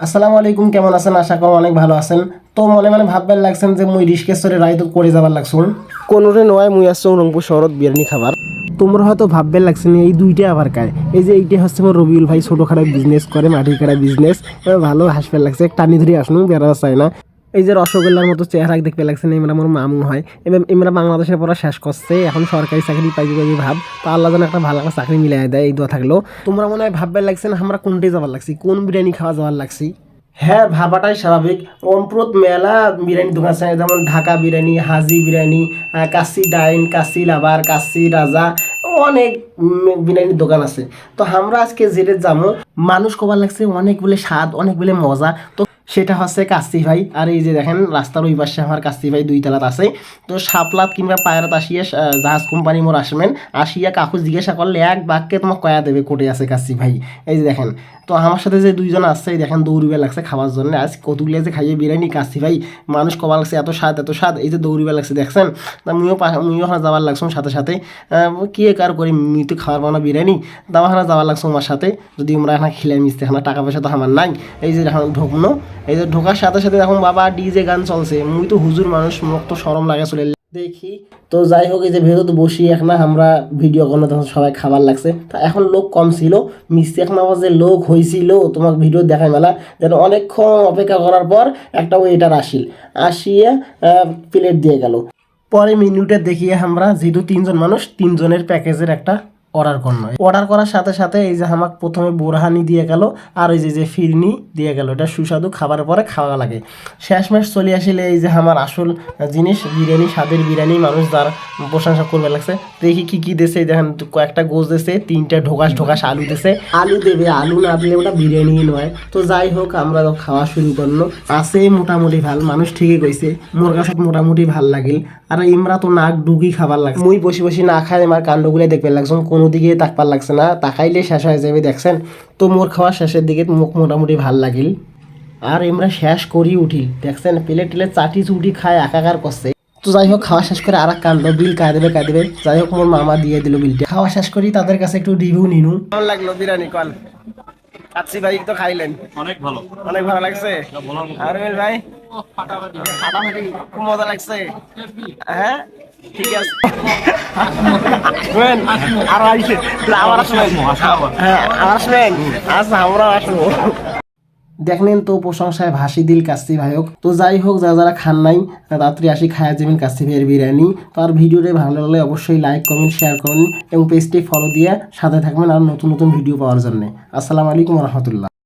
আসসালামু আলাইকুম কেমন আছেন? আশা করি অনেক ভালো আছেন। তো মনে মনে ভাববেন লাগছেন যে মুই রিস্কেশ্বরে রায় করে যাবার লাগছুন কোনোরে নয় মুই আসছো রংপুর শহরত বিরিয়ানি খাবার। তোমরা হয়তো ভাববে লাগছে না এই দুইটা আবার কায় এই যে এইটা হচ্ছে আমার রবিউল ভাই ছোটোখাটো বিজনেস করে মাটির কাটা বিজনেস ভালো হাসপাতাল লাগছে টানি ধরে আসুন বেড়া চাই না। এই যে রসগোল্লার মতো চেহারা দেখতে লাগছে না এমরা আমার মামু হয়। এবার এমরা বাংলাদেশের পড়া শেষ করছে, এখন সরকারি চাকরি পাইবে পাইবে ভাব। তো আল্লাহ যেন একটা ভালো চাকরি মিলাই দেয়, এই দোয়া থাকল। তোমরা মনে হয় ভাববে লাগছেন আমরা কোনটি যাবার লাগছি? কোন বিরিয়ানি খাওয়া যাওয়ার লাগছি? হ্যাঁ ভাবাটাই স্বাভাবিক। অম্প্রত মেলা বিরিয়ানি দোকান আছে, যেমন ঢাকা বিরিয়ানি, হাজি বিরিয়ানি কাশি ডাইন, কাশি লাভার, কাশি রাজা, অনেক বিরিয়ানির দোকান আছে। তো আমরা আজকে যেটা যাব, মানুষ কবার লাগছে অনেক বলে স্বাদ, অনেক বলে মজা। তো সেটা হচ্ছে কাস্তি ভাই। আর এই যে দেখেন, রাস্তার ওই পাশে আমার কাস্তি ভাই দুই তলাত আছে। তো সাপলাত কিংবা পায়রাত আসিয়া জাহাজ কোম্পানি মোর আসবেন। আসিয়া কাকু জিজ্ঞাসা করলে এক বাক্যে তোমার কয়া দেবে কোটে আছে কাস্তি ভাই। এই যে দেখেন, তো আমার সাথে যে দুইজন আসছে দেখেন দৌড়িবে লাগছে খাওয়ার জন্য। আজ কতগুলি যে খাইয়ে বিরিয়ানি কাস্তি ভাই। মানুষ কবার লাগছে এত স্বাদ এত স্বাদ। এই যে দৌড়িবে লাগছে, দেখছেন? তা পা- মুইও ওখানে যাবার লাগছো সাথে সাথে। কি কার করি মি তো খাওয়ার বানা বিরিয়ানি দামা খানা যাবার লাগছো আমার সাথে। যদি আমরা এখানে খেলে মিশতে, এখানে টাকা পয়সা তো আমার নাই। এই যে ঢুকনো। এই যে ঢোকার সাথে সাথে এখন বাবা ডিজে গান চলছে। মুই তো হুজুর মানুষ, মুখ তো সরম লাগে চলে। দেখি, তো যাই হোক, এই যে ভেতর বসি এখন আমরা ভিডিও করলে তখন সবাই খাবার লাগছে। তা এখন লোক কম ছিল মিস্ত্রি এখন আবার যে লোক হয়েছিল তোমাকে ভিডিও দেখাই মেলা, যেন অনেকক্ষণ অপেক্ষা করার পর একটা ওয়েটার আসিল। আসিয়ে প্লেট দিয়ে গেল। পরে মেনুটা দেখিয়ে আমরা, যেহেতু তিনজন মানুষ, তিনজনের প্যাকেজের একটা অর্ডার করল অর্ডার করার সাথে সাথে এই যে আমাকে প্রথমে বোরহানি দিয়ে গেল আর ওই যে যে ফিরনি দিয়ে গেল। এটা সুস্বাদু খাবারের পরে খাওয়া লাগে। শেষমেশ চলে আসলে এই যে আমার আসল জিনিস, বিরিয়ানি, স্বাদের বিরিয়ানি, মানুষ যার প্রশংসা করবে লাগছে। দেখি কি কি দেশে দেখেন, কয়েকটা গোছ দেশে তিনটা ঢোকাস ঢোকাস আলু দেশে আলু দেবে, আলু না দিলে ওটা বিরিয়ানি নয়। তো যাই হোক, আমরা তো খাওয়া শুরু করল। আছে মোটামুটি ভালো, মানুষ ঠিকই কইছে। মোর কাছে মোটামুটি ভালো লাগিল। আর ইমরা তো নাক ডুগি খাবার লাগছে। মুই বসে বসে না খাই, আমার কাণ্ডগুলো দেখবে লাগছে। কোনো দিকে তাকবার লাগছে না। তাকাইলে শেষ হয়ে যাবে দেখছেন? তো মোর খাওয়া শেষের দিকে মুখ মোটামুটি ভালো লাগিল। আর আমরা শেষ করি উঠি দেখছেন? প্লেট টেলে চাটি চুটি খায় একাকার করছে। তো যাই হোক খাওয়া শেষ করে আর এক কাণ্ড বিল কায় দেবে কায় দেবে যাই হোক মোর মামা দিয়ে দিল বিলটা। খাওয়া শেষ করি তাদের কাছে একটু রিভিউ নিনু। কেমন লাগল বিরিয়ানি কল? কাচ্চি ভাই তো খাইলেন। অনেক ভালো। অনেক ভালো লাগছে? আর ভাই? ফাটাফাটি। খুব মজা লাগছে। হ্যাঁ? ঠিক আছে। শুনেন, আরও আইসে আবার আসবেন? হ্যাঁ আবার আসবেন? আচ্ছা আসব। দেখলেন তো প্রশংসায় ভাসি দিল কাস্তি ভাইক। তো যাই হোক যারা যারা খান নাই রাত্রি আসি খায়া যাবেন কাস্তি ভাইয়ের বিরিয়ানি। তো আর ভিডিওটা ভালো লাগলে অবশ্যই লাইক কমেন্ট শেয়ার করুন এবং পেজটি ফলো দিয়ে সাথে থাকবেন আর নতুন নতুন ভিডিও পাওয়ার জন্য। আসসালামু আলাইকুম রহমতুল্লাহ।